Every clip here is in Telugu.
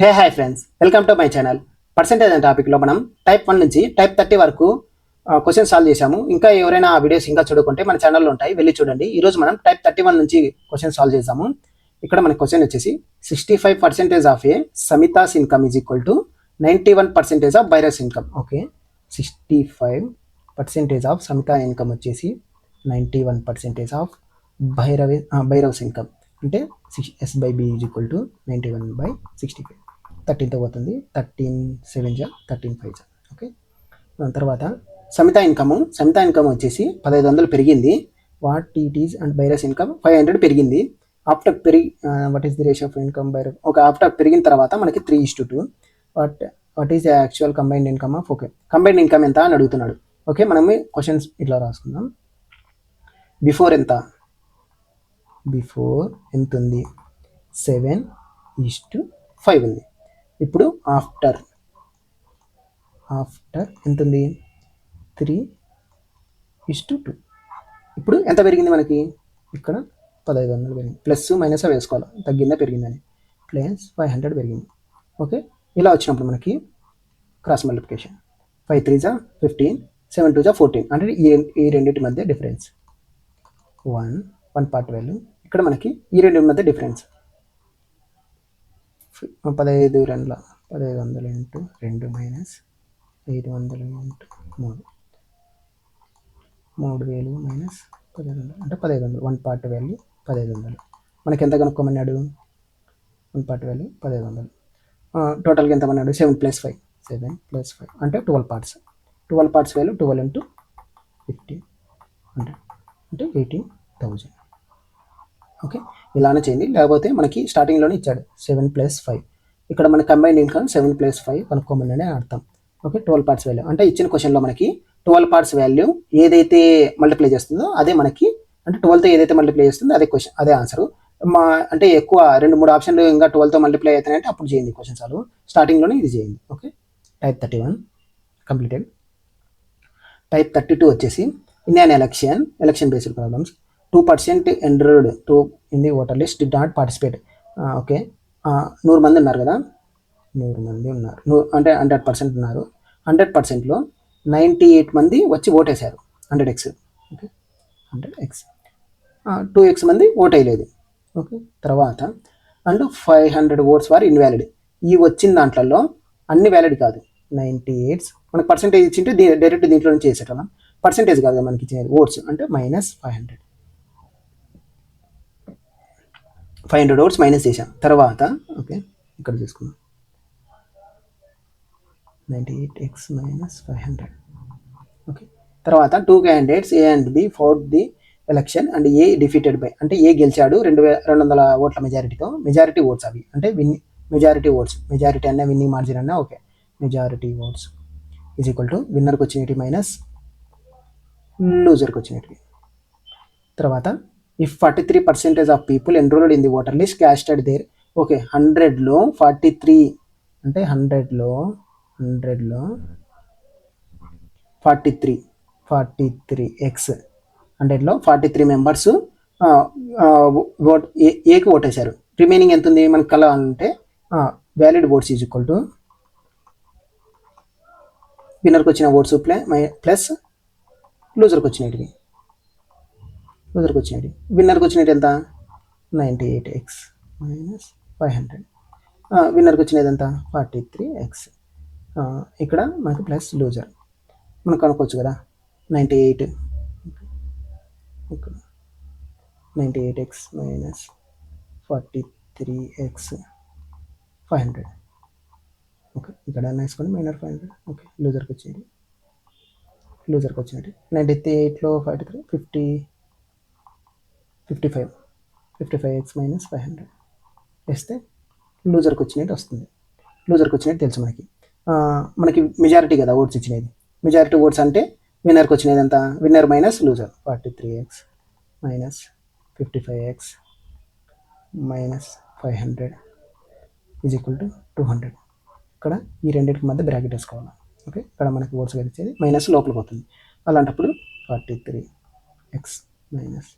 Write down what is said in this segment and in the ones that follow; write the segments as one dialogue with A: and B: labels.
A: Hey hi friends welcome to my channel. Percentage అనే టాపిక్లో మనం టైప్ వన్ నుంచి టైప్ థర్టీ వరకు క్వశ్చన్ సాల్వ్ చేశాము. ఇంకా ఎవరైనా ఆ వీడియోస్ ఇంకా చూడకుంటే మన ఛానల్లో ఉంటాయి వెళ్ళి చూడండి. ఈరోజు మనం టైప్ థర్టీ వన్ నుంచి క్వశ్చన్ సాల్వ్ చేసాము ఇక్కడ మన క్వశ్చన్ వచ్చేసి sixty five percentage of a Samita's income is equal to ninety one percentage of Bhairav's income okay sixty five percentage of Samita income వచ్చేసి ninety one percentage of Bhairavi Bhairav's income అంటే six S by B is equal to ninety one by sixty five థర్టీన్తో పోతుంది. థర్టీన్ సెవెన్ జా థర్టీన్ ఫైవ్ జా. ఓకే? దాని తర్వాత సమిత ఇన్కమ్ సమిత ఇన్కమ్ వచ్చేసి పదహైదు వందలు పెరిగింది. What it is and Bhairav's income five hundred పెరిగింది. ఆఫ్టర్ పెరిగి what is the ratio of income బైర ఒక ఆఫ్టర్ పెరిగిన తర్వాత మనకి three is to two what what is actual combined income of okay combined income ఎంత అని అడుగుతున్నాడు. ఓకే మనం క్వశ్చన్స్ ఇట్లా రాసుకుందాం. బిఫోర్ ఎంత? బిఫోర్ ఎంత ఉంది సెవెన్ ఈస్ టు ఫైవ్ ఉంది. ఇప్పుడు ఆఫ్టర్ ఆఫ్టర్ ఎంత ఉంది త్రీ ఇస్ టు టూ ఇప్పుడు ఎంత పెరిగింది మనకి? ఇక్కడ పదహైదు వందలు పెరిగింది. ప్లస్ మైనస్ వేసుకోవాలి. తగ్గిందా పెరిగిందని ప్లస్ ఫైవ్ హండ్రెడ్ పెరిగింది. ఓకే ఇలా వచ్చినప్పుడు మనకి క్రాస్ మల్టిప్లికేషన్ ఫైవ్ త్రీ జా ఫిఫ్టీన్ సెవెన్ టూ జా ఫోర్టీన్ అంటే ఈ ఈ రెండింటి మధ్య difference one one part value ఇక్కడ మనకి ఈ రెండు మధ్య డిఫరెన్స్ పదహైదు రెండుల పదహైదు వందలు ఇంటూ రెండు మైనస్ ఐదు వందలు ఇంటూ మూడు. మూడు వేలు మైనస్ పదహైదు వందలు అంటే పదహైదు వందలు. వన్ పార్ట్ వాల్యూ పదహైదు వందలు. మనకి ఎంత కనుక్కోమన్నాడు? వన్ పార్ట్ వాల్యూ పదహైదు వందలు. టోటల్గా ఎంత అన్నాడు? Seven plus five seven plus five అంటే twelve parts twelve parts value twelve into fifteen hundred అంటే ఎయిటీన్ థౌజండ్ ఓకే? ఇలానే చేయండి. లేకపోతే మనకి స్టార్టింగ్లోనే ఇచ్చాడు. సెవెన్ ప్లస్ ఫైవ్ ఇక్కడ మన combine income seven plus five కనుక్కోమని అర్థం. ఓకే? ట్వెల్వ్ పార్ట్స్ వాల్యూ అంటే ఇచ్చిన క్వశ్చన్లో మనకి ట్వెల్వ్ పార్ట్స్ వాల్యూ ఏదైతే మల్టిప్లై చేస్తుందో అదే మనకి అంటే ట్వెల్వ్తో ఏదైతే మల్టిప్లై చేస్తుందో అదే క్వశ్చన్ అదే ఆన్సర్ మా అంటే ఎక్కువ రెండు మూడు ఆప్షన్లు ఇంకా ట్వెల్వ్తో మల్టిప్లై అవుతాయంటే అప్పుడు చేయండి క్వశ్చన్ సాల్వ్ స్టార్టింగ్లోనే ఇది చేయండి. Okay? Type thirty one completed type thirty two వచ్చేసి Indian election election based problems two percent enrolled two in the voter list did not participate okay నూరు మంది ఉన్నారు కదా? నూరు మంది ఉన్నారు. నూ అంటే హండ్రెడ్ పర్సెంట్ ఉన్నారు. హండ్రెడ్ పర్సెంట్లో నైంటీ ఎయిట్ మంది వచ్చి ఓటేశారు hundred X okay hundred X two X మంది ఓట్ వేయలేదు. ఓకే తర్వాత అండ్ ఫైవ్ హండ్రెడ్ ఓట్స్ వారు ఇన్వాలిడ్ ఈ వచ్చిన దాంట్లలో అన్ని వ్యాలిడ్ కాదు. నైంటీ ఎయిట్స్ మనకు పర్సెంటేజ్ ఇచ్చింటే దీ డైరెక్ట్ దీంట్లో నుంచి చేసేటం పర్సెంటేజ్ కాదు మనకి ఇచ్చేది. ఓట్స్ అంటే minus five hundred five hundred votes minus చేశాం. తర్వాత ఓకే ఇక్కడ చూసుకుందాం. Ninety eight x minus five hundred okay తర్వాత two candidates A and B fought the election and A defeated by అంటే ఏ గెలిచాడు రెండు వే రెండు వందల ఓట్ల మెజారిటీతో మెజారిటీ ఓట్స్ అవి. అంటే విన్ మెజారిటీ ఓట్స్ మెజారిటీ అన్న విన్నింగ్ మార్జిన్ అన్న okay majority votes is equal to విన్నర్కి వచ్చినవి మైనస్ లూజర్కి వచ్చినవి తర్వాత if forty three percentage of people enrolled in the voter list casted there okay హండ్రెడ్లో ఫార్టీ త్రీ అంటే హండ్రెడ్లో హండ్రెడ్లో forty three forty three x హండ్రెడ్లో forty three members vote A ఏకి ఓటేశారు రిమైనింగ్ ఎంత ఉంది? మనకి కల అంటే valid votes is equal to విన్నర్కి వచ్చిన ఓట్స్ ప్లే మై ప్లస్ లూజర్కి వచ్చినవి. లూజర్కి వచ్చినట్టు విన్నర్కి వచ్చినట్టు ఎంత? Ninety eight x minus five hundred. విన్నర్కి వచ్చినది ఎంత? Forty three x. ఇక్కడ మనకి ప్లస్ లూజర్. మనం కనుక్కోవచ్చు కదా? Ninety eight. ఇక్కడ ninety eight x minus forty three x five hundred. Okay ఇక్కడ వేసుకొని మైనర్ ఫైవ్ హండ్రెడ్. ఓకే లూజర్కి వచ్చేది లూజర్కి వచ్చినట్టు నైంటీ ఎయిట్లో forty three fifty fifty five. Fifty five x minus five hundred వేస్తే లూజర్కి వచ్చినట్టు వస్తుంది. లూజర్కి వచ్చినట్టు తెలుసు మనకి. మనకి మెజారిటీ కదా ఓట్స్ ఇచ్చినది. మెజారిటీ ఓట్స్ అంటే విన్నర్కి వచ్చినది ఎంత? Winner minus loser forty three x minus fifty five x minus five hundred is equal to two hundred ఇక్కడ ఈ రెండింటికి మధ్య బ్రాకెట్ వేసుకోవాలి? ఓకే ఇక్కడ మనకి ఓట్స్ గెలిచేది మైనస్ లోపలికి పోతుంది. అలాంటప్పుడు forty three x minus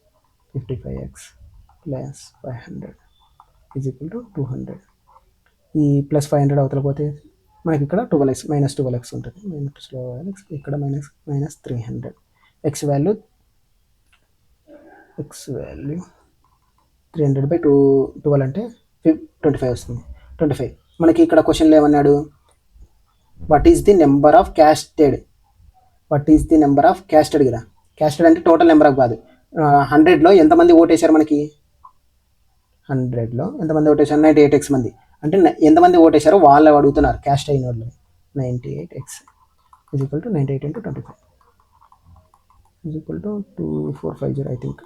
A: fifty five x plus five hundred is equal to two hundred ఈ ప్లస్ ఫైవ్ హండ్రెడ్ అవతల పోతే మనకి ఇక్కడ twelve x minus twelve x ఉంటుంది. మైనస్ ట్వెల్వ్ ఎక్స్ ఇక్కడ minus minus three hundred x value x value three hundred by two twelve అంటే ట్వంటీ ఫైవ్ వస్తుంది. ట్వంటీ ఫైవ్ మనకి ఇక్కడ క్వశ్చన్లో ఏమన్నాడు? What is the number of casted what is the number of casted కదా? క్యాస్టెడ్ అంటే టోటల్ నెంబర్ ఆఫ్ కాదు. హండ్రెడ్లో ఎంతమంది ఓటేశారు మనకి? హండ్రెడ్లో ఎంతమంది ఓటేశారు? నైంటీ ఎయిట్ ఎక్స్ మంది. అంటే ఎంతమంది ఓటేశారో వాళ్ళు అడుగుతున్నారు. క్యాస్ట్ అయిన వాళ్ళు ninety eight x is equal to ninety eight into twenty five is equal to two four five zero I think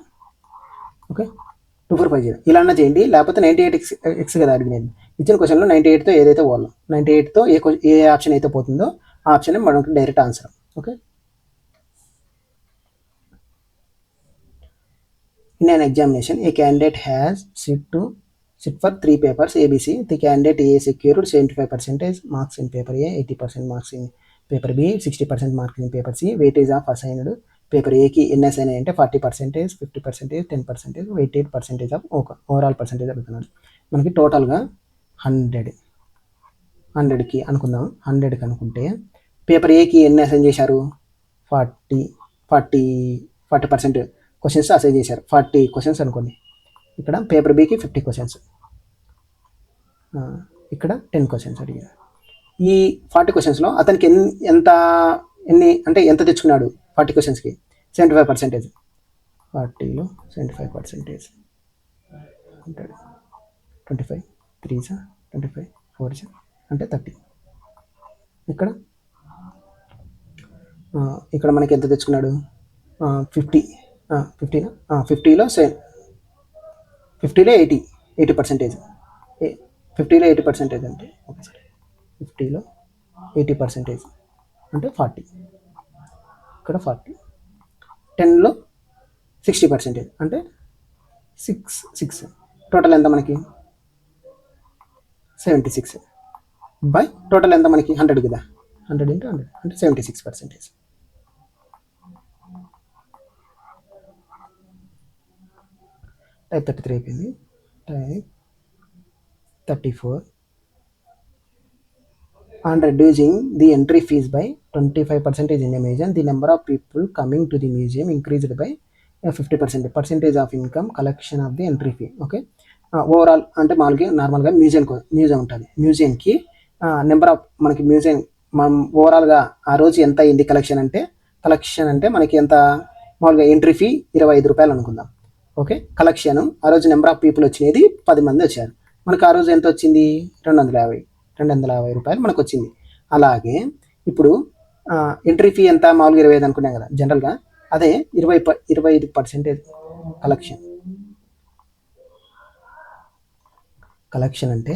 A: okay two four five zero ఇలా అన్న చేయండి. లేకపోతే నైంటీ ఎయిట్ ఎక్స్ ఎక్స్ కదా అడిగినది ఇచ్చిన క్వశ్చన్లో నైంటీ ఎయిట్తో ఏదైతే పోవాలో నైంటీ ఎయిట్తో ఏ ఏ ఆప్షన్ అయితే పోతుందో ఆ ఆప్షన్ మనకు direct answer okay In an examination, a candidate has sit to sit for three papers ABC. The candidate A secured 75 percentage marks in paper A, 80 percent marks in paper B, 60 percent marks in paper C. Weightage of assigned paper ఏకి ఎన్ని అసైన్ అంటే forty percentage fifty percentage ten percentage weighted percentage of ఒక ఓవరాల్ పర్సెంటేజ్ అడుగుతున్నాడు మనకి టోటల్గా హండ్రెడ్ హండ్రెడ్కి అనుకుందాం హండ్రెడ్కి అనుకుంటే పేపర్ ఏకి ఎన్ని అసైన్ చేశారు forty forty forty percent questions assign చేశారు. ఫార్టీ క్వశ్చన్స్ అనుకోండి. ఇక్కడ పేపర్ బీకి ఫిఫ్టీ క్వశ్చన్స్ ఇక్కడ టెన్ క్వశ్చన్స్ అడిగారు. ఈ ఫార్టీ క్వశ్చన్స్లో అతనికి ఎన్ని ఎంత ఎన్ని అంటే ఎంత తెచ్చుకున్నాడు ఫార్టీ క్వశ్చన్స్కి seventy five percentage ఫార్టీలో seventy five percentage hundred twenty five three sir twenty five four జా అంటే థర్టీ ఇక్కడ ఇక్కడ మనకి ఎంత తెచ్చుకున్నాడు? ఫిఫ్టీ ఫిఫ్టీనా ఫిఫ్టీలో సెవెన్ ఫిఫ్టీలో ఎయిటీ ఎయిటీ పర్సెంటేజ్ ఫిఫ్టీలో ఎయిటీ పర్సెంటేజ్ అంటే ఒకసారి ఫిఫ్టీలో ఎయిటీ పర్సెంటేజ్ అంటే ఫార్టీ ఇక్కడ ఫార్టీ టెన్లో సిక్స్టీ పర్సెంటేజ్ అంటే సిక్స్ సిక్స్ టోటల్ ఎంత మనకి? సెవెంటీ సిక్స్ బై టోటల్ ఎంత మనకి? హండ్రెడ్ కదా. హండ్రెడ్ ఇంటూ హండ్రెడ్ అంటే seventy six percentage thirty three అయిపోయింది. Tie thirty four and reducing the entry fees by twenty five percentage in the museum the number of people coming to the museum increased by fifty percent percentage of income collection of the entry fee okay overall అంటే మనకి నార్మల్గా మ్యూజియం మ్యూజియం ఉంటుంది. మ్యూజియంకి నెంబర్ ఆఫ్ మనకి మ్యూజియం మనం ఓవరాల్గా ఆ రోజు ఎంత అయింది కలెక్షన్ అంటే కలెక్షన్ అంటే మనకి ఎంత మామూలుగా ఎంట్రీ ఫీ ఇరవై ఐదు రూపాయలు అనుకుందాం. ఓకే? కలెక్షన్. ఆ రోజు నెంబర్ ఆఫ్ పీపుల్ వచ్చినది పది మంది వచ్చారు. మనకు ఆ రోజు ఎంత వచ్చింది రెండు వందల యాభై రెండు వందల యాభై రూపాయలు మనకు వచ్చింది అలాగే ఇప్పుడు ఎంట్రీ ఫీ ఎంత? మామూలుగా ఇరవై ఐదు అనుకున్నాం కదా జనరల్గా. అదే ఇరవై ప ఇరవై ఐదు పర్సెంటేజ్ కలెక్షన్. కలెక్షన్ అంటే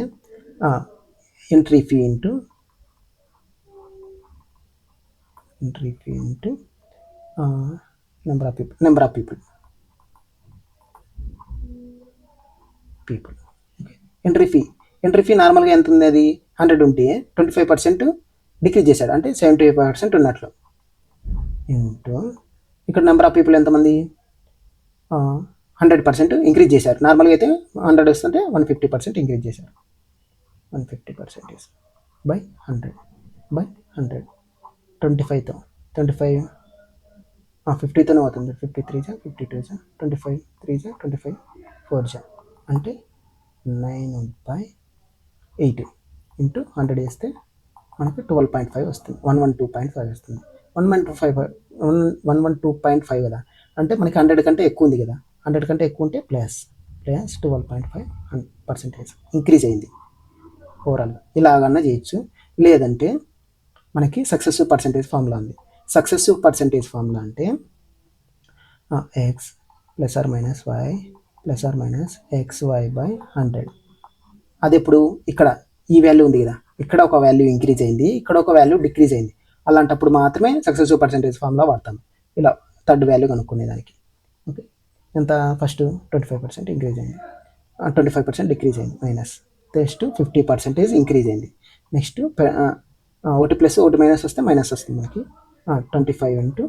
A: entry fee into entry fee into number of people number of people people entry fee entry fee నార్మల్గా ఎంత ఉంది అది? హండ్రెడ్ ఉంటే ట్వంటీ ఫైవ్ పర్సెంట్ డిక్రీజ్ చేశాడు. అంటే సెవెంటీ ఫైవ్ పర్సెంట్ ఉన్నట్లు. ఇంటూ ఇక్కడ నెంబర్ ఆఫ్ పీపుల్ ఎంతమంది? హండ్రెడ్ పర్సెంట్ ఇంక్రీజ్ చేశారు. నార్మల్గా అయితే హండ్రెడ్ వస్తుంటే వన్ ఫిఫ్టీ పర్సెంట్ ఇంక్రీజ్ చేశారు. One fifty percentage by hundred by hundred twenty ఫైవ్తో twenty five ఫిఫ్టీతోనే అవుతుంది ఫిఫ్టీ త్రీ జా ఫిఫ్టీ టూ జా ట్వంటీ ఫైవ్ త్రీ జా ట్వంటీ ఫైవ్ ఫోర్ జా అంటే nine by eight into hundred వేస్తే మనకి ట్వెల్వ్ పాయింట్ ఫైవ్ వస్తుంది. One one two point five వస్తుంది. One one two five one one one two point five కదా. అంటే మనకి హండ్రెడ్ కంటే ఎక్కువ ఉంది కదా. హండ్రెడ్ కంటే ఎక్కువ ఉంటే plus plus twelve point five percentage increase అయింది. ఓవరాల్గా ఇలాగన్నా చేయొచ్చు. లేదంటే మనకి సక్సెసివ్ పర్సెంటేజ్ ఫార్ములా ఉంది. సక్సెసివ్ పర్సెంటేజ్ ఫార్ములా అంటే x plus or minus y plus or minus x y by hundred. అది ఇప్పుడు ఇక్కడ. ఈ వాల్యూ ఉంది కదా. ఇక్కడ ఒక వాల్యూ ఇంక్రీజ్ అయింది ఇక్కడ ఒక వాల్యూ డిక్రీజ్ అయింది. అలాంటప్పుడు మాత్రమే సక్సెసివ్ పర్సెంటేజ్ ఫామ్లో వాడతాం. ఇలా థర్డ్ వాల్యూ కనుక్కునేదానికి. ఓకే. ఎంత? First twenty five percent increase అయింది. ట్వంటీ ఫైవ్ పర్సెంట్ డిక్రీజ్ అయింది minus. Next fifty percentage increase అయింది. నెక్స్ట్ ఒకటి ప్లస్ ఒకటి మైనస్ వస్తే మైనస్ వస్తుంది మనకి. Twenty five into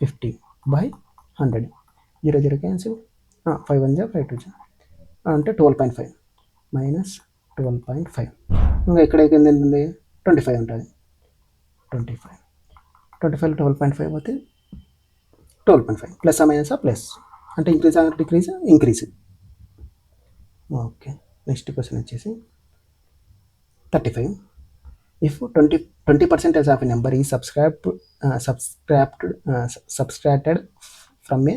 A: fifty by hundred. Zero zero cancel. Five one జా ఫైవ్ టూ జా అంటే twelve point five minus twelve point five ఇంకా ఎక్కడ ఎంత ట్వంటీ ఫైవ్ ఉంటుంది. Twenty five twenty five twelve point five అయితే twelve point five plus minus plus అంటే increase decrease increase okay next question వచ్చేసి thirty five if twenty twenty percentage of a number ఈ subscribe సబ్స్క్రాప్డ్ subtracted from a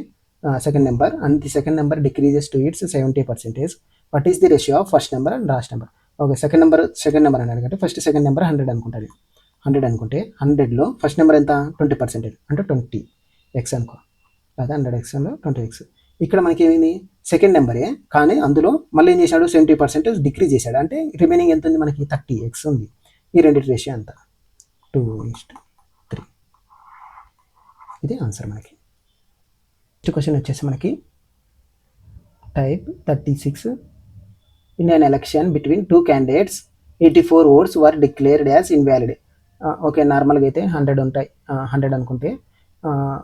A: second number and the second number decreases to its seventy percentage what is the ratio of first number and last number okay second number second number అని అడిగితే ఫస్ట్ సెకండ్ నెంబర్ హండ్రెడ్ అనుకుంటుంది హండ్రెడ్ అనుకుంటే హండ్రెడ్లో ఫస్ట్ నెంబర్ ఎంత? ట్వంటీ పర్సెంటేజ్ అంటే ట్వంటీ ఎక్స్ అనుకో. లేదా హండ్రెడ్ ఎక్స్లో ట్వంటీ ఎక్స్ ఇక్కడ మనకి ఏమైంది సెకండ్ నెంబరే కానీ అందులో మళ్ళీ ఏం చేశాడు? సెవెంటీ పర్సెంటేజ్ డిక్రీజ్ చేశాడు. అంటే రిమైనింగ్ ఎంత ఉంది మనకి? థర్టీ ఎక్స్ ఉంది. ఈ రెండింటి రేషియో అంత టూ ఇస్ట్ త్రీ ఇది ఆన్సర్ మనకి. నెక్స్ట్ క్వశ్చన్ వచ్చేసి మనకి type thirty six in an election between two candidates eighty four votes were declared as invalid okay నార్మల్గా అయితే హండ్రెడ్ ఉంటాయి. హండ్రెడ్ అనుకుంటే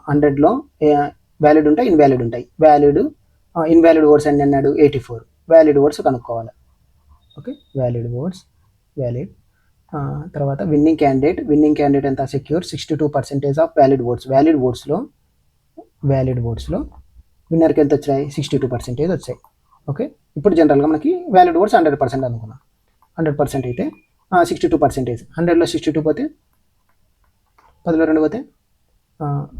A: హండ్రెడ్లో వ్యాలిడ్ ఉంటాయి ఇన్వాలిడ్ ఉంటాయి. వ్యాలిడ్ ఇన్వాలిడ్ ఓట్స్ అని అన్నాడు ఎయిటీ ఫోర్ వ్యాలిడ్ ఓట్స్ కనుక్కోవాలి ఓకే వ్యాలిడ్ ఓట్స్ వ్యాలిడ్ తర్వాత విన్నింగ్ క్యాండిడేట్ విన్నింగ్ క్యాండిడేట్ ఎంత? Secure sixty two percentage of valid votes valid ఓట్స్లో valid ఓట్స్లో విన్నర్కి ఎంత వచ్చాయి సిక్స్టీ టూ పర్సెంటేజ్ వచ్చాయి. ఓకే ఇప్పుడు జనరల్గా మనకి వ్యాలిడ్ ఓట్స్ హండ్రెడ్ పర్సెంట్ అనుకున్నాం. హండ్రెడ్ పర్సెంట్ అయితే సిక్స్టీ టూ పర్సెంటేజ్ హండ్రెడ్లో సిక్స్టీ టూ పోతే పదిలో రెండు పోతే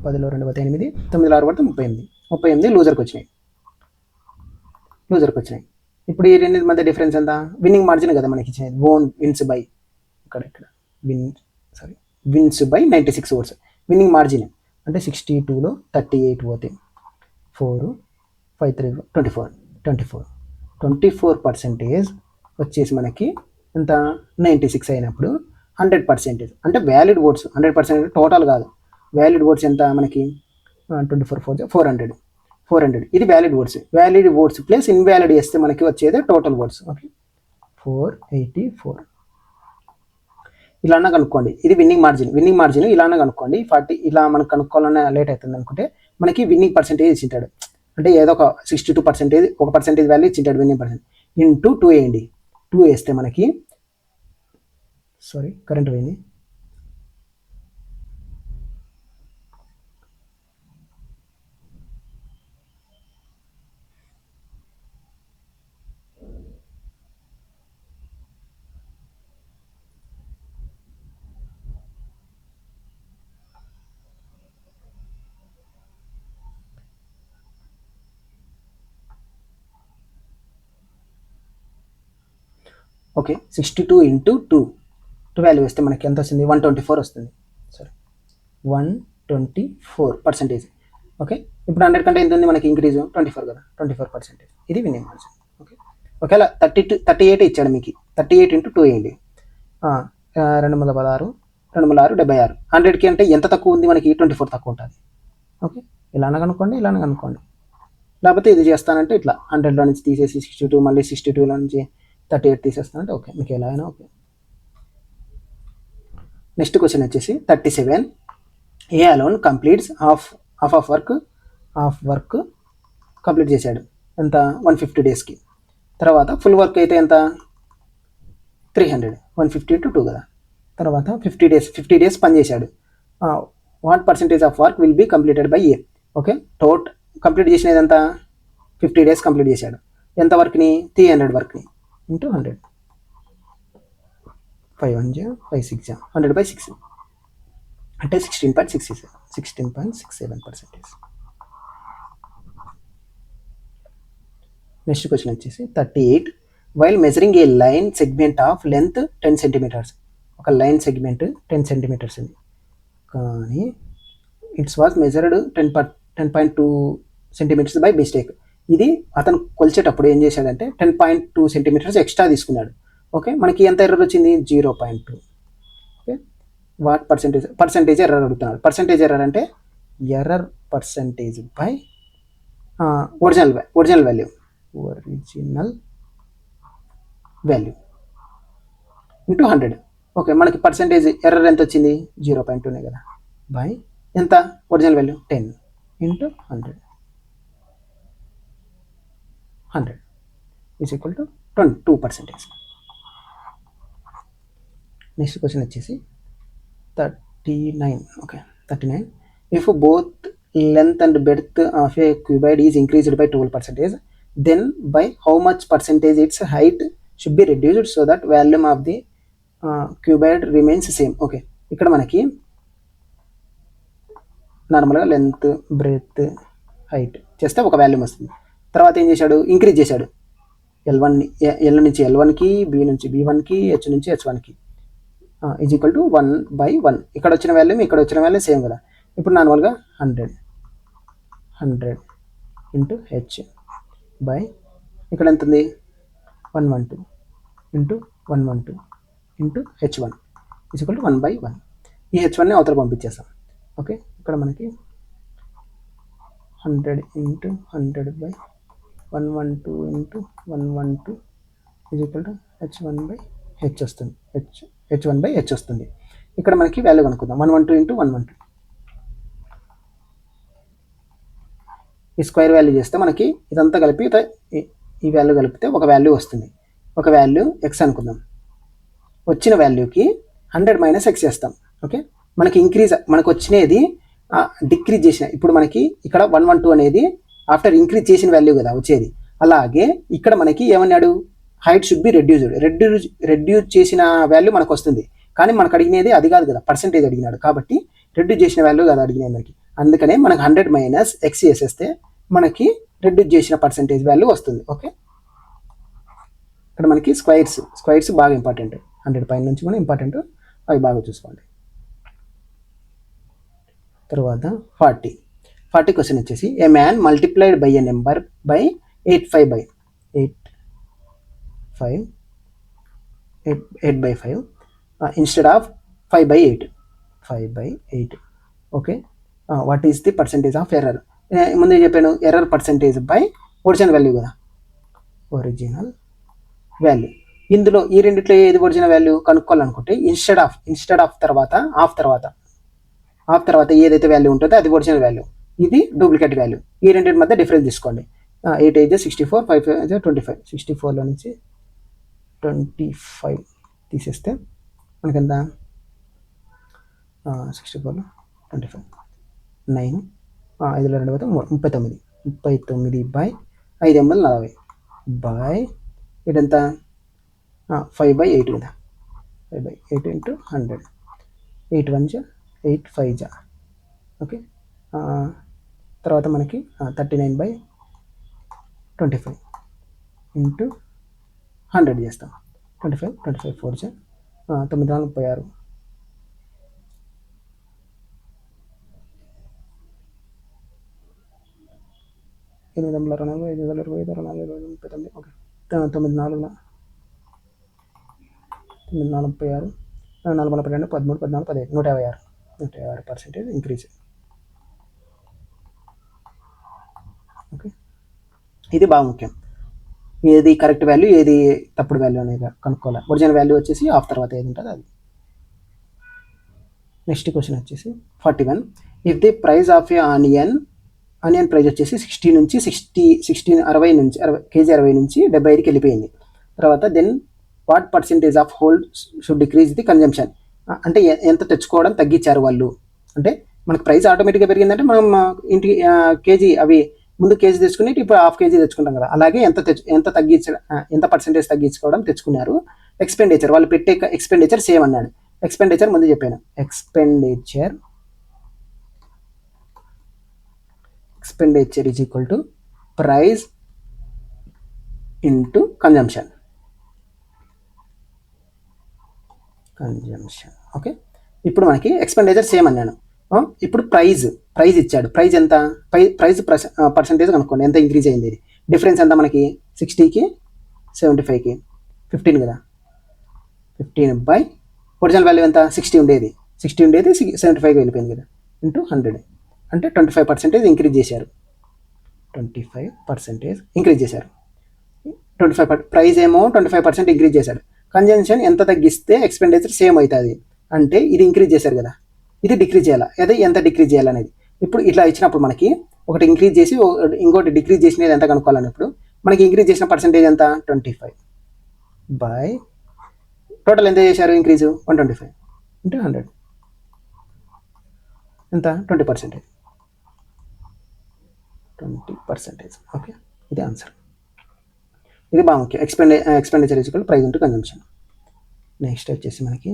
A: పదిలో రెండు పోతే ఎనిమిది తొమ్మిదిలో ఆరు పడితే ముప్పై ఎనిమిది. ముప్పై ఎనిమిది లూజర్కి వచ్చినాయి. లూజర్కి వచ్చినాయి. ఇప్పుడు ఈ రెండు మధ్య డిఫరెన్స్ ఎంత? విన్నింగ్ మార్జిన్ కదా మనకి ఇచ్చినది ఓన్ విన్స్ బై ఇక్కడ ఇక్కడ. Win sorry wins by ninety six overs winning margin అంటే సిక్స్టీ టూలో థర్టీ ఎయిట్ పోతే four five three twenty four twenty four twenty four percentage వచ్చేసి మనకి ఎంత? నైంటీ సిక్స్ అయినప్పుడు హండ్రెడ్ పర్సెంటేజ్ అంటే valid votes hundred percent total కాదు. వ్యాలిడ్ ఓట్స్ ఎంత మనకి? Twenty four four four hundred four hundred ఇది valid votes valid votes plus invalid చేస్తే మనకి వచ్చేది total votes okay four eighty four ఇలానే కనుక్కోండి. ఇది విన్నింగ్ మార్జిన్ విన్నింగ్ మార్జిన్ ఇలానే కనుక్కోండి. ఫార్టీ ఇలా మనకు కనుక్కోవాలనే లేట్ అవుతుంది అనుకుంటే మనకి విన్నింగ్ పర్సెంటేజ్ ఇచ్చింటాడు. అంటే ఏదో ఒక సిక్స్టీ టూ పర్సెంటేజ్ ఒక పర్సెంటేజ్ వాల్యూ ఇచ్చింటాడు విన్నింగ్ పర్సెంట్ ఇంటూ టూ వేయండి. టూ వేస్తే మనకి సారీ కరెంట్ పోయింది. Okay sixty two into two twelve వేస్తే మనకి ఎంత వస్తుంది? వన్ ట్వంటీ ఫోర్ వస్తుంది. Sorry one twenty four percentage okay ఇప్పుడు హండ్రెడ్ కంటే ఎంత ఉంది? మనకి ఇంక్రీజ్ ట్వంటీ ఫోర్ కదా. ట్వంటీ ఫోర్ పర్సెంటేజ్ ఇది విన్నింగ్ మార్జిన్ ఓకే. ఒకవేళ థర్టీ టూ థర్టీ ఎయిట్ ఇచ్చాడు మీకు. థర్టీ ఎయిట్ ఇంటూ టూ వేయండి రెండు వందల పదహారు రెండు వందల ఆరు డెబ్బై ఆరు. హండ్రెడ్కి అంటే ఎంత తక్కువ ఉంది? మనకి ట్వంటీ ఫోర్ తక్కువ ఉంటుంది. ఓకే ఇలానే కనుక్కోండి ఇలానే కనుక్కోండి లేకపోతే ఇది చేస్తానంటే ఇట్లా హండ్రెడ్లో నుంచి తీసేసి సిక్స్టీ టూ మళ్ళీ సిక్స్టీ టూలో నుంచి థర్టీ ఎయిట్ తీసేస్తానంటే ఓకే. మీకు ఎలా అయినా ఓకే. నెక్స్ట్ క్వశ్చన్ వచ్చేసి thirty seven A alone completes half half of work half work complete చేశాడు. ఎంత? వన్ ఫిఫ్టీ డేస్కి. తర్వాత ఫుల్ వర్క్ అయితే ఎంత? Three hundred. One fifty to two కదా. తర్వాత ఫిఫ్టీ డేస్ ఫిఫ్టీ డేస్ పనిచేశాడు what percentage of work will be completed by a okay. టోట్ complete చేసినది ఎంత? ఫిఫ్టీ డేస్ కంప్లీట్ చేశాడు. ఎంత వర్క్ని త్రీ హండ్రెడ్ వర్క్ని ఇంటూ హండ్రెడ్. ఫైవ్ వన్ జా ఫైవ్ సిక్స్ జా హండ్రెడ్ బై సిక్స్. అంటే sixteen point six seven sixteen point six seven percentage next question వచ్చేసి thirty eight while measuring a line segment of length ten centimetres ఒక లైన్ సెగ్మెంట్ టెన్ సెంటీమీటర్స్ ఉంది. కానీ it's was measured ten per ten point two centimetres by mistake ఇది అతను కొలిచేటప్పుడు ఏం చేశాడంటే ten point two centimetres extra తీసుకున్నాడు. ఓకే మనకి ఎంత ఎర్రర్ వచ్చింది? Zero point two okay what percentage percentage error అడుగుతున్నాడు. పర్సెంటేజ్ ఎర్రర్ అంటే error percentage by original original value original value into hundred okay మనకి పర్సెంటేజ్ ఎర్రర్ ఎంత వచ్చింది? జీరో పాయింట్ టూనే కదా. బై ఎంత? Original value ten into hundred hundred is equal to twenty two percentage. Next question వచ్చేసి thirty nine. Okay thirty nine. If both length and breadth of a cuboid is increased by twelve percentage then by how much percentage it's height should be reduced so that volume of the cuboid remains same okay ఇక్కడ మనకి నార్మల్గా లెంత్ బ్రెత్ హైట్ చేస్తే ఒక వాల్యూమ్ వస్తుంది. తర్వాత ఏం చేశాడు? ఇంక్రీజ్ చేశాడు. ఎల్ వన్ ఎల్ నుంచి ఎల్ వన్కి బి నుంచి బి వన్కి హెచ్ నుంచి హెచ్ వన్కి is equal to one by one ఇక్కడ వచ్చిన వాల్యూమ్ ఇక్కడ వచ్చిన వాల్యూ సేమ్ కదా. ఇప్పుడు నార్మల్గా hundred hundred into H by ఇక్కడ ఎంత ఉంది? One one two into one one two into H one is equal to one by one ఈ హెచ్ వన్ని అవతల పంపించేస్తాం. ఓకే ఇక్కడ మనకి hundred into hundred by one one two into one one two is equal to H one by H వస్తుంది. H H one by H వస్తుంది. ఇక్కడ మనకి వాల్యూ కనుక్కుందాం. One one two into one one two. ఈ స్క్వేర్ వాల్యూ చేస్తే మనకి ఇదంతా కలిపి ఈ- ఈ వాల్యూ కలిపితే ఒక వాల్యూ వస్తుంది. ఒక వాల్యూ ఎక్స్ అనుకుందాం. వచ్చిన వాల్యూకి హండ్రెడ్ మైనస్ ఎక్స్ చేస్తాం. ఓకే మనకి ఇంక్రీజ్ మనకు వచ్చినది డిక్రీజ్ చేసిన ఇప్పుడు మనకి ఇక్కడ వన్ వన్ టూ అనేది ఆఫ్టర్ ఇంక్రీజ్ చేసిన వాల్యూ కదా వచ్చేది. అలాగే ఇక్కడ మనకి ఏమన్నాడు? Height should be reduced reduce reduce చేసిన వాల్యూ మనకు వస్తుంది. కానీ మనకు అడిగినది అది కాదు కదా పర్సంటేజ్ అడిగినాడు. కాబట్టి రెడ్యూస్ చేసిన వాల్యూ కదా అడిగినది మనకి. అందుకనే మనకి హండ్రెడ్ మైనస్ ఎక్స్ చేసేస్తే మనకి రెడ్యూస్ చేసిన పర్సెంటేజ్ వాల్యూ వస్తుంది. ఓకే ఇక్కడ మనకి స్క్వైర్స్ స్క్వైర్స్ బాగా ఇంపార్టెంట్ హండ్రెడ్ పైన నుంచి కూడా ఇంపార్టెంట్ అవి బాగా చూసుకోండి. తర్వాత ఫార్టీ ఫార్టీ క్వశ్చన్ వచ్చేసి a man multiplied by a number by eight five by eight five eight eight by five instead of five by eight five by eight okay what is the percentage of error ముందే చెప్పాను error percentage by original value కదా. ఒరిజినల్ వాల్యూ ఇందులో ఈ రెండిట్లో ఏది ఒరిజినల్ వాల్యూ కనుక్కోవాలనుకుంటే ఇన్స్టెడ్ ఆఫ్ ఇన్స్టెడ్ ఆఫ్ తర్వాత ఆఫ్ తర్వాత ఆఫ్ తర్వాత ఏదైతే వాల్యూ ఉంటుందో అది ఒరిజినల్ వాల్యూ ఇది డూప్లికేట్ వాల్యూ ఈ రెండింటి మధ్య డిఫరెన్స్ తీసుకోండి. ఎయిట్ అయితే సిక్స్టీ ఫోర్ ఫైవ్ అయితే ట్వంటీ ఫైవ్ సిక్స్టీ ఫోర్లో నుంచి ట్వంటీ ఫైవ్ తీసేస్తే మనకి ఎంత? సిక్స్టీ ఫోర్లో ట్వంటీ ఫైవ్ నైన్ ఐదులో రెండు పోతే ముప్పై తొమ్మిది. ముప్పై తొమ్మిది బై ఐదు వందల నలభై. బై ఎంత ఫైవ్ బై ఎయిట్ కదా. Five by eight into hundred eight one జా? ఎయిట్ ఫైవ్ జా? ఓకే తర్వాత మనకి thirty nine by twenty five into hundred చేస్తాం. Twenty five twenty five four జా తొమ్మిది నాలుగు ముప్పై ఆరు. ఎనిమిది వందల అరవై నాలుగు ఐదు వందల ఇరవై ఐదు అరవై నాలుగు ఇరవై ఐదు, ముప్పై తొమ్మిది ఓకే. తొమ్మిది నాలుగున తొమ్మిది నాలుగు ముప్పై ఆరు నాలుగు వందల పన్నెండు పదమూడు పద్నాలుగు పదిహేను నూట యాభై ఆరు. నూట యాభై ఆరు పర్సెంటేజ్ ఇంక్రీజ్ ఓకే ఇది బాగా ముఖ్యం. ఏది కరెక్ట్ వాల్యూ ఏది తప్పుడు వాల్యూ అనేది కనుక్కోవాలి. ఒరిజినల్ వాల్యూ వచ్చేసి ఆఫ్ తర్వాత ఏది ఉంటుంది అది. నెక్స్ట్ క్వశ్చన్ వచ్చేసి forty one if the price of a onion onion price వచ్చేసి సిక్స్టీ నుంచి సిక్స్టీ సిక్స్టీన్ అరవై నుంచి అరవై కేజీ అరవై నుంచి డెబ్బై ఐదుకి వెళ్ళిపోయింది. తర్వాత then what percentage of hold should decrease the consumption అంటే ఎంత తెచ్చుకోవడం తగ్గించారు వాళ్ళు? అంటే మనకి ప్రైస్ ఆటోమేటిక్గా పెరిగిందంటే మనం ఇంటికి కేజీ అవి ముందు కేజీ తెచ్చుకుని ఇప్పుడు హాఫ్ కేజీ తెచ్చుకుంటాం కదా. అలాగే ఎంత తెచ్చు ఎంత తగ్గించ ఎంత పర్సెంటేజ్ తగ్గించుకోవడం తెచ్చుకున్నారు. ఎక్స్పెండిచర్ వాళ్ళు పెట్టే ఎక్స్పెండిచర్ సేమ్ అన్నాడు. ఎక్స్పెండిచర్ ముందు చెప్పాను. Expenditure expenditure is equal to price into consumption consumption okay ఇప్పుడు మనకి ఎక్స్పెండిచర్ సేమ్ అన్నాను. ఇప్పుడు ప్రైజ్ ప్రైజ్ ఇచ్చాడు. ప్రైజ్ ఎంత? ప్రై ప్రైజ్ పర్సంటేజ్ కనుక్కోండి. ఎంత ఇంక్రీజ్ అయింది ఇది? డిఫరెన్స్ ఎంత మనకి? సిక్స్టీకి సెవెంటీ ఫైవ్కి ఫిఫ్టీన్ కదా? ఫిఫ్టీన్ బై ఒరిజినల్ వాల్యూ ఎంత? సిక్స్టీ ఉండేది. సిక్స్టీ ఉండేది సెవెంటీ ఫైవ్కి వెళ్ళిపోయింది కదా? ఇంటూ హండ్రెడ్ అంటే ట్వంటీ ఫైవ్ పర్సెంటేజ్ ఇంక్రీజ్ చేశారు. ట్వంటీ ఫైవ్ పర్సెంటేజ్ ఇంక్రీజ్ చేశారు. ట్వంటీ ఫైవ్ ప్రైస్ ఏమో ట్వంటీ ఫైవ్ పర్సెంట్ ఇంక్రీజ్ చేశాడు. కన్జంప్షన్ ఎంత తగ్గిస్తే ఎక్స్పెండిచర్ సేమ్ అవుతుంది. అంటే ఇది ఇంక్రీజ్ చేశారు కదా? ఇది డిక్రీజ్ చేయాలా? అదే ఎంత డిక్రీజ్ చేయాలనేది. ఇప్పుడు ఇట్లా ఇచ్చినప్పుడు మనకి ఒకటి ఇంక్రీజ్ చేసి ఇంకోటి డిక్రీజ్ చేసినది ఎంత కనుక్కోవాలన్నప్పుడు మనకి ఇంక్రీజ్ చేసిన పర్సెంటేజ్ ఎంత? ట్వంటీ ఫైవ్ బై టోటల్ ఎంత చేశారు ఇంక్రీజ్ వన్ ట్వంటీ ఫైవ్ అంటే హండ్రెడ్ ఎంత? Twenty percentage twenty percentage okay ఇది ఆన్సర్ ఇది బాగా ముఖ్యం. ఎక్స్పెండి ఎక్స్పెండిచర్ ఇచ్చుకోవాలి ప్రైజ్ ఉంటుంది కన్జంప్షన్ నెక్స్ట్ వచ్చేసి మనకి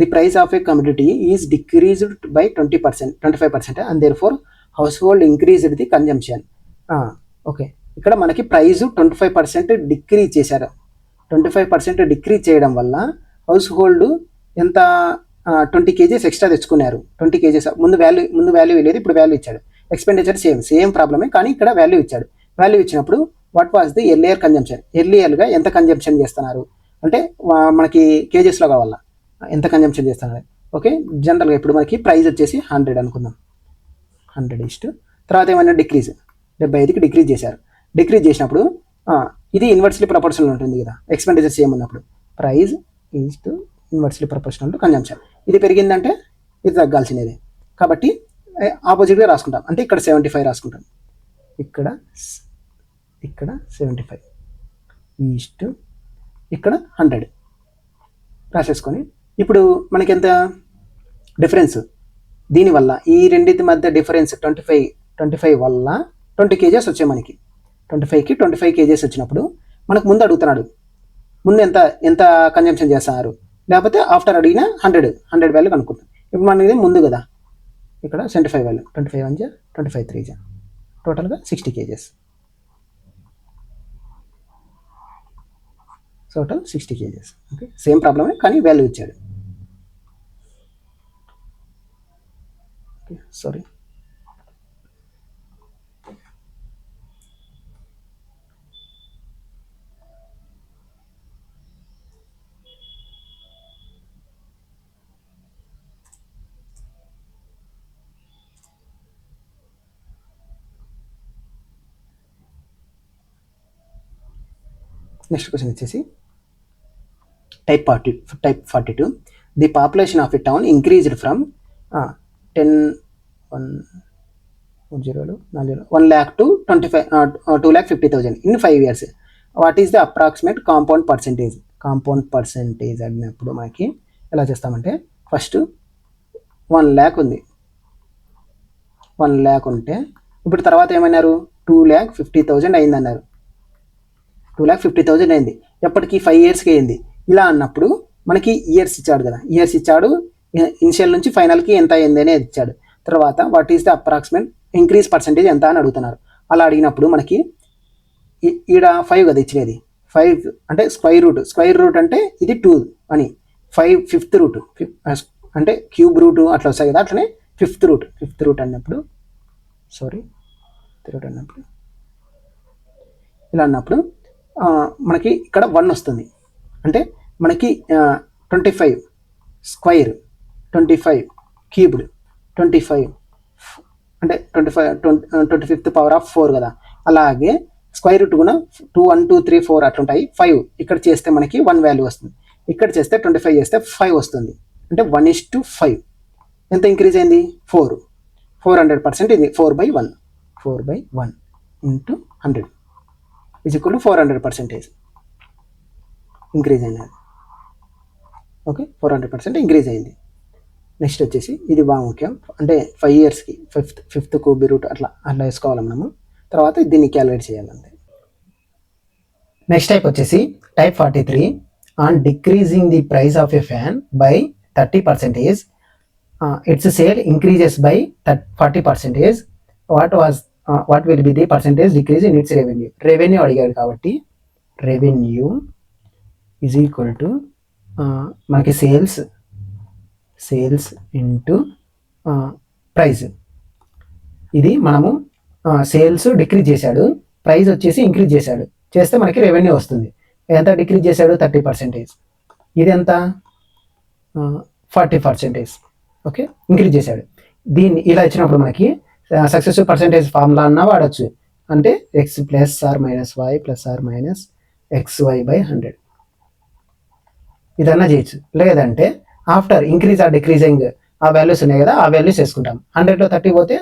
A: the price of a commodity is decreased by twenty percent twenty five percent and therefore household increased the consumption okay ఇక్కడ మనకి price twenty five percent decrease చేశారు. ట్వంటీ ఫైవ్ పర్సెంట్ డిక్రీజ్ చేయడం వల్ల హౌస్ హోల్డ్ ఎంత ట్వంటీ కేజీస్ ఎక్స్ట్రా తెచ్చుకున్నారు. ట్వంటీ కేజీస్ ముందు వాల్యూ ముందు వాల్యూ లేదు ఇప్పుడు వాల్యూ ఇచ్చాడు. ఎక్స్పెండిచర్ సేమ్ సేమ్ ప్రాబ్లమే కానీ ఇక్కడ వాల్యూ ఇచ్చాడు. వాల్యూ ఇచ్చినప్పుడు what was the earlier consumption ఎర్లియర్గా ఎంత కన్జంప్షన్ చేస్తున్నారు? అంటే మనకి కేజెస్లో కావాలా? ఎంత కన్జంప్షన్ చేస్తున్నారు ఓకే జనరల్గా ఇప్పుడు మనకి ప్రైస్ వచ్చేసి హండ్రెడ్ అనుకుందాం. హండ్రెడ్ ఇస్ట్ తర్వాత ఏమైనా డిక్రీజ్ డెబ్బై ఐదుకి డిక్రీజ్ చేశారు. డిక్రీజ్ చేసినప్పుడు ఇది ఇన్వర్స్లీ ప్రపోర్షనల్ ఉంటుంది కదా. ఎక్స్పెండిచర్ చేయమన్నప్పుడు ఉన్నప్పుడు. Price is to inversely proportional to consumption ఇది పెరిగిందంటే ఇది తగ్గాల్సినది. కాబట్టి ఆపోజిట్గా రాసుకుంటాం. అంటే ఇక్కడ సెవెంటీ ఫైవ్ రాసుకుంటాం. ఇక్కడ ఇక్కడ సెవెంటీ ఫైవ్ ఈస్ట్ ఇక్కడ హండ్రెడ్ రాసేసుకొని ఇప్పుడు మనకి ఎంత డిఫరెన్స్ దీనివల్ల ఈ రెండింటి మధ్య difference twenty five twenty five వల్ల ట్వంటీ కేజెస్ వచ్చాయి మనకి. ట్వంటీ ఫైవ్కి ట్వంటీ ఫైవ్ కేజెస్ వచ్చినప్పుడు మనకు ముందు అడుగుతున్నాడు ముందు ఎంత ఎంత కన్జంప్షన్ చేస్తున్నారు? లేకపోతే ఆఫ్టర్ అడిగిన హండ్రెడ్ హండ్రెడ్ వాల్యూ కనుక్కుంటాం ఇప్పుడు మనకి ముందు కదా ఇక్కడ seventy five value twenty five one జా ట్వంటీ ఫైవ్ త్రీ జా. టోటల్గా sixty kgs. Total sixty kgs. Okay same ప్రాబ్లమే కానీ వాల్యూ ఇచ్చాడు. ఓకే సారీ నెక్స్ట్ క్వశ్చన్ వచ్చేసి type forty type forty two the population of a town increased from ten one జీరోలు నాలుగు one lakh to twenty five two lakh fifty thousand in five years. What is the approximate compound percentage? Compound percentage అడిగినప్పుడు మనకి ఎలా చేస్తామంటే ఫస్ట్ వన్ ల్యాక్ ఉంది. వన్ ల్యాక్ ఉంటే ఇప్పుడు తర్వాత ఏమన్నారు? టూ ల్యాక్ ఫిఫ్టీ థౌజండ్ అయిందన్నారు. టూ ల్యాక్ ఫిఫ్టీ థౌజండ్ అయింది. ఎప్పటికి ఫైవ్ ఇయర్స్కి అయింది. ఇలా అన్నప్పుడు మనకి ఇయర్స్ ఇచ్చాడు కదా. ఇయర్స్ ఇచ్చాడు ఇనిషియల్ నుంచి ఫైనల్కి ఎంత అయింది అనేది ఇచ్చాడు. తర్వాత what is the approximate increase percentage ఎంత అని అడుగుతున్నారు. అలా అడిగినప్పుడు మనకి ఈ- ఈడ ఫైవ్ కదా ఇచ్చినది. ఫైవ్ అంటే స్క్వైర్ రూట్ స్క్వైర్ రూట్ అంటే ఇది టూ అని. ఫైవ్ ఫిఫ్త్ రూట్ అంటే క్యూబ్ రూట్ అట్లా వస్తాయి కదా అట్లనే ఫిఫ్త్ రూట్ ఫిఫ్త్ రూట్ అన్నప్పుడు సారీ ఫిఫ్త్ రూట్ అన్నప్పుడు ఇలా అన్నప్పుడు మనకి ఇక్కడ వన్ వస్తుంది. అంటే మనకి twenty five square twenty five cubed twenty five అంటే twenty five twenty twenty fifth power of four కదా. అలాగే స్క్వైర్ రూట్ కూడా two one two three four అట్లుంటాయి. Five ఇక్కడ చేస్తే మనకి వన్ వాల్యూ వస్తుంది. ఇక్కడ చేస్తే ట్వంటీ ఫైవ్ చేస్తే ఫైవ్ వస్తుంది. అంటే వన్ ఇస్ టు ఫైవ్ ఎంత ఇంక్రీజ్ అయింది? ఫోర్ ఫోర్ హండ్రెడ్ పర్సెంట్ ఇది four by one four by one into hundred is equal to four hundred percentage increase అయినది okay four hundred percent increase అయింది. నెక్స్ట్ వచ్చేసి ఇది బాగా ముఖ్యం. అంటే ఫైవ్ ఇయర్స్కి ఫిఫ్త్ ఫిఫ్త్ కూబీ రూట్ అట్లా అట్లా వేసుకోవాలి మనము. తర్వాత దీన్ని క్యాలిక్యులేట్ చేయాలండి నెక్స్ట్ టైప్ వచ్చేసి type forty three on decreasing the price of a fan by thirty percentage it's sale increases by forty percentage what was what will be the percentage decrease in it's revenue revenue అడిగాడు కాబట్టి రెవెన్యూ ఈజ్ ఈక్వల్ టు మనకి సేల్స్ సేల్స్ ఇంటూ ప్రైస్ ఇది మనము సేల్స్ డిక్రీజ్ చేశాడు. ప్రైస్ వచ్చేసి ఇంక్రీజ్ చేశాడు. చేస్తే మనకి రెవెన్యూ వస్తుంది. ఎంత డిక్రీజ్ చేశాడు? థర్టీ పర్సెంటేజ్ ఇది ఎంత? ఫార్టీ పర్సెంటేజ్ ఓకే ఇంక్రీజ్ చేశాడు. దీన్ని ఇలా ఇచ్చినప్పుడు మనకి సక్సెస్ఫుల్ పర్సెంటేజ్ ఫార్ములా అన్నా వాడచ్చు. అంటే X plus or minus Y plus or minus X Y by hundred ఇదన్నా చేయొచ్చు. లేదంటే ఆఫ్టర్ ఇంక్రీజ్ ఆర్ డిక్రీజింగ్ ఆ వాల్యూస్ ఉన్నాయి కదా ఆ వాల్యూస్ వేసుకుంటాం. హండ్రెడ్లో థర్టీ పోతే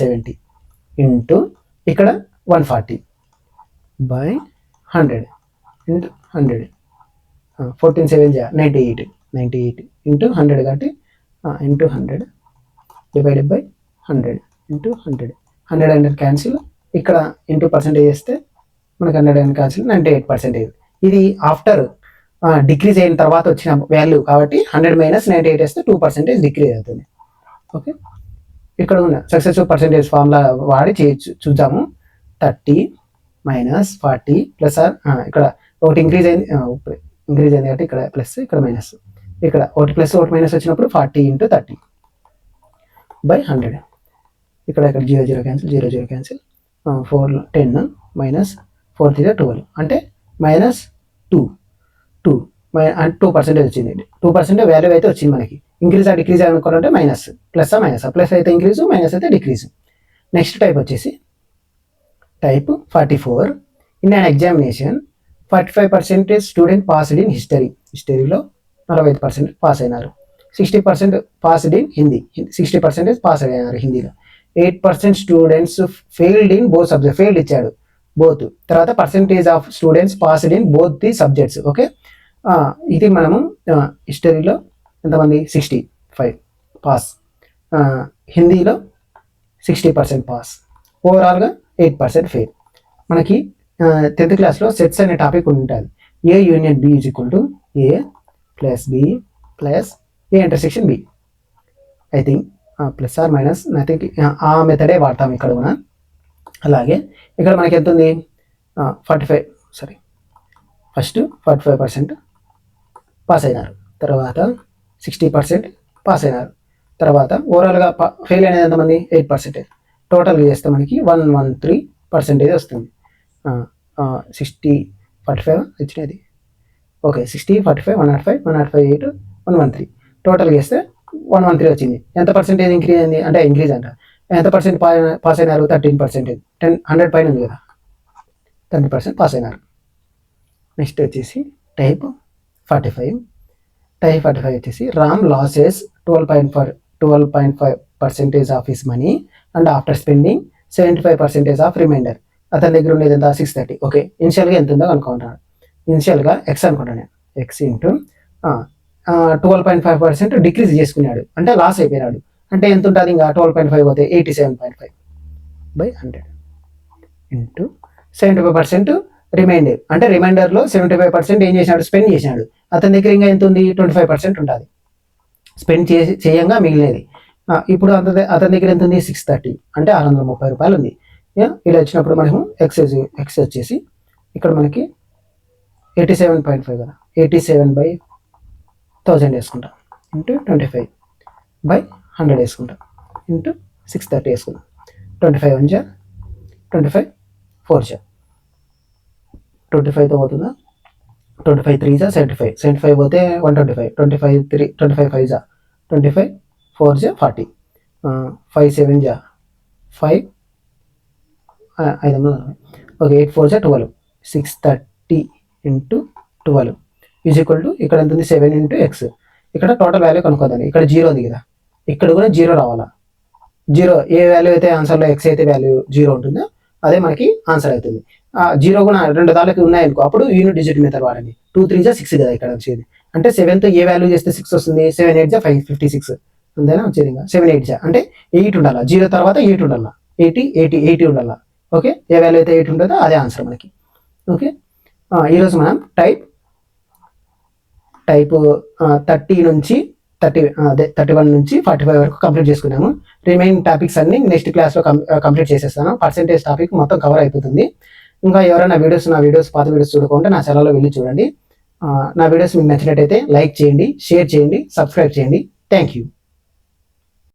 A: సెవెంటీ. ఇంటూ ఇక్కడ one forty by hundred. Into hundred. Fourteen seven ninety eight. Ninety eight into hundred కాబట్టి into hundred divided by hundred. Into hundred. Hundred hundred cancel. ఇక్కడ ఇంటూ పర్సెంటేజ్ చేస్తే మనకి hundred and cancel ninety eight percentage. ఇది ఆఫ్టర్ డిక్రీజ్ అయిన తర్వాత వచ్చిన వాల్యూ కాబట్టి హండ్రెడ్ మైనస్ నైంటీ ఎయిట్ వేస్తే టూ పర్సెంటేజ్ డిక్రీజ్ అవుతుంది. ఓకే ఇక్కడ ఉన్న సక్సెసివ్ పర్సెంటేజ్ ఫార్ములా వాడి చేయొచ్చు చూద్దాము. Thirty minus forty plus or ఇక్కడ ఒకటి ఇంక్రీజ్ అయింది ఇంక్రీజ్ అయింది కాబట్టి ఇక్కడ ప్లస్ ఇక్కడ మైనస్ ఇక్కడ ఒకటి ప్లస్ ఒకటి మైనస్ వచ్చినప్పుడు forty into thirty by hundred ఇక్కడ ఇక్కడ zero zero cancel zero zero cancel four ten minus four three twelve అంటే minus two two two percentage వచ్చింది. టూ పర్సెంట్ వాల్యూ అయితే వచ్చింది మనకి. ఇంక్రీజ్ ఆ డిక్రీజ్ అనుకోవాలంటే మైనస్ ప్లస్ మైనస్ ప్లస్ అయితే ఇంక్రీజ్ మైనస్ అయితే డిక్రీజ్ నెక్స్ట్ టైప్ వచ్చేసి type forty four in and examination forty five percentage student passed in history హిస్టరీలో నలభై ఐదు పర్సెంట్ పాస్ అయినారు. Sixty percent passed in Hindi sixty percentage pass అయినారు హిందీలో eight percent students failed in both subject failed ఇచ్చాడు బోత్ తర్వాత percentage of students passed in both the subjects okay ఇది మనము హిస్టరీలో ఎంతమంది? సిక్స్టీ ఫైవ్ పాస్ హిందీలో సిక్స్టీ పర్సెంట్ పాస్ ఓవరాల్గా ఎయిట్ పర్సెంట్ ఫెయిల్ మనకి టెన్త్ క్లాస్లో సెట్స్ అనే టాపిక్ ఉంటుంది. A union B is equal to A plus B plus A intersection B I think plus or minus I think ఆ మెథడే వాడతాం ఇక్కడ కూడా. అలాగే ఇక్కడ మనకి ఎంత ఉంది? Forty five sorry first forty five percent pass అయినారు తర్వాత సిక్స్టీ పర్సెంట్ పాస్ అయినారు తర్వాత ఓవరాల్గా ఫెయిల్ అయినది ఎంతమంది? ఎయిట్ పర్సెంటేజ్ టోటల్గా చేస్తే మనకి వన్ వన్ త్రీ పర్సెంటేజ్ వస్తుంది. సిక్స్టీ ఫార్టీ ఫైవ్ వచ్చినది okay sixty forty five one not five one not five eight one one three. Total చేస్తే వన్ వన్ త్రీ వచ్చింది. ఎంత పర్సెంటేజ్ ఇంక్రీజ్ అయింది? అంటే ఇంక్రీజ్ అంట. ఎంత పర్సెంట్ పాస్ అయినారు థర్టీన్ పర్సెంటేజ్. టెన్ హండ్రెడ్ పైన ఉంది కదా. థర్టీ పర్సెంట్ పాస్ అయినారు నెక్స్ట్ వచ్చేసి టైప్. Forty five. టై ఫార్టీ ఫైవ్ వచ్చేసి Ram loses twelve point five twelve point five percentage of his money and after spending seventy five percentage of remainder. అతని దగ్గర ఉండేది ఎంత? Six thirty. ఓకే ఇనిషియల్గా ఎంత ఉందో అనుకుంటున్నాను. ఇనిషియల్గా ఎక్స్ అనుకుంటాను నేను. X into twelve point five percent decrease చేసుకున్నాడు. అంటే లాస్ అయిపోయినాడు. అంటే ఎంత ఉంటుంది ఇంకా? ట్వెల్వ్ పాయింట్ ఫైవ్ పోతే eighty seven point five by hundred. Into seventy five percent remainder అంటే రిమైండర్లో సెవెంటీ ఫైవ్ పర్సెంట్ ఏం చేసినాడు? స్పెండ్ చేసినాడు. అతని దగ్గర ఇంకా ఎంత ఉంది? ట్వంటీ ఫైవ్ పర్సెంట్ ఉంటుంది స్పెండ్ చేసి చేయంగా మిగిలినది. ఇప్పుడు అతని అతని దగ్గర ఎంత ఉంది? సిక్స్ థర్టీ అంటే ఆరు వందల ముప్పై రూపాయలు ఉంది. ఇలా వచ్చినప్పుడు మనము ఎక్సైజ్ ఎక్స్ వచ్చేసి ఇక్కడ మనకి ఎయిటీ సెవెన్ పాయింట్ ఫైవ్ కదా. ఎయిటీ సెవెన్ బై థౌజండ్ వేసుకుంటాం. Into twenty five by hundred వేసుకుంటాం. ఇంటూ సిక్స్ థర్టీ వేసుకుంటాం ట్వంటీ ఫైవ్ వన్ జా ట్వంటీ ఫైవ్ ఫోర్ జా ట్వంటీ ఫైవ్తో పోతుందా? ట్వంటీ ఫైవ్ త్రీ జా సెవెంటీ ఫైవ్ సెవెంటీ ఫైవ్ పోతే one twenty five twenty five three twenty five five జా ట్వంటీ ఫైవ్ ఫోర్ జా ఫార్టీ ఫైవ్ సెవెన్ జా ఫైవ్ ఐదు వందల ఓకే ఎయిట్ ఫోర్ జా twelve six thirty into twelve is equal to ఇక్కడ ఎంత ఉంది? సెవెన్ ఇంటూ ఎక్స్ ఇక్కడ టోటల్ వాల్యూ కనుక్కోదండి. ఇక్కడ జీరో ఉంది కదా. ఇక్కడ కూడా జీరో రావాలా? జీరో ఏ వాల్యూ అయితే ఆన్సర్లో ఎక్స్ అయితే వాల్యూ జీరో ఉంటుందో? అదే మనకి ఆన్సర్ అవుతుంది. జీరో కూడా రెండు దానికి ఉన్నాయనుకో అప్పుడు యూనిట్ డిజిట్ మెథడ్ వాడండి. టూ త్రీ జా సిక్స్ కదా ఇక్కడ వచ్చేది. అంటే సెవెన్త్ ఏ వాల్యూ చేస్తే సిక్స్ వస్తుంది? సెవెన్ ఎయిట్ జా ఫైవ్ ఫిఫ్టీ సిక్స్ అంతేనా? వచ్చేది ఇంకా. సెవెన్ ఎయిట్ జా అంటే ఎయిట్ ఉండాలా? జీరో తర్వాత ఎయిట్ ఉండాలా? ఎయిటీ ఎయిటీ ఎయిటీ ఉండాలా? ఓకే ఏ వాల్యూ అయితే ఎయిట్ ఉంటుందో అదే ఆన్సర్ మనకి. ఓకే ఈరోజు మనం టైప్ టైప్ థర్టీ నుంచి థర్టీ అదే థర్టీ వన్ నుంచి ఫార్టీ ఫైవ్ వరకు కంప్లీట్ చేసుకున్నాము. రిమైనింగ్ టాపిక్స్ అన్ని నెక్స్ట్ క్లాస్లో కంప్లీట్ చేసేస్తాను. పర్సెంటేజ్ టాపిక్ మొత్తం కవర్ అయిపోతుంది. ఇంకా ఎవరైనా వీడియోస్ నా వీడియోస్ పాత వీడియోస్ చూడకుంటే నా ఛానల్లో వెళ్ళి చూడండి. నా వీడియోస్ మీకు నచ్చినట్టయితే లైక్ చేయండి షేర్ చేయండి సబ్స్క్రైబ్ చేయండి. Thank you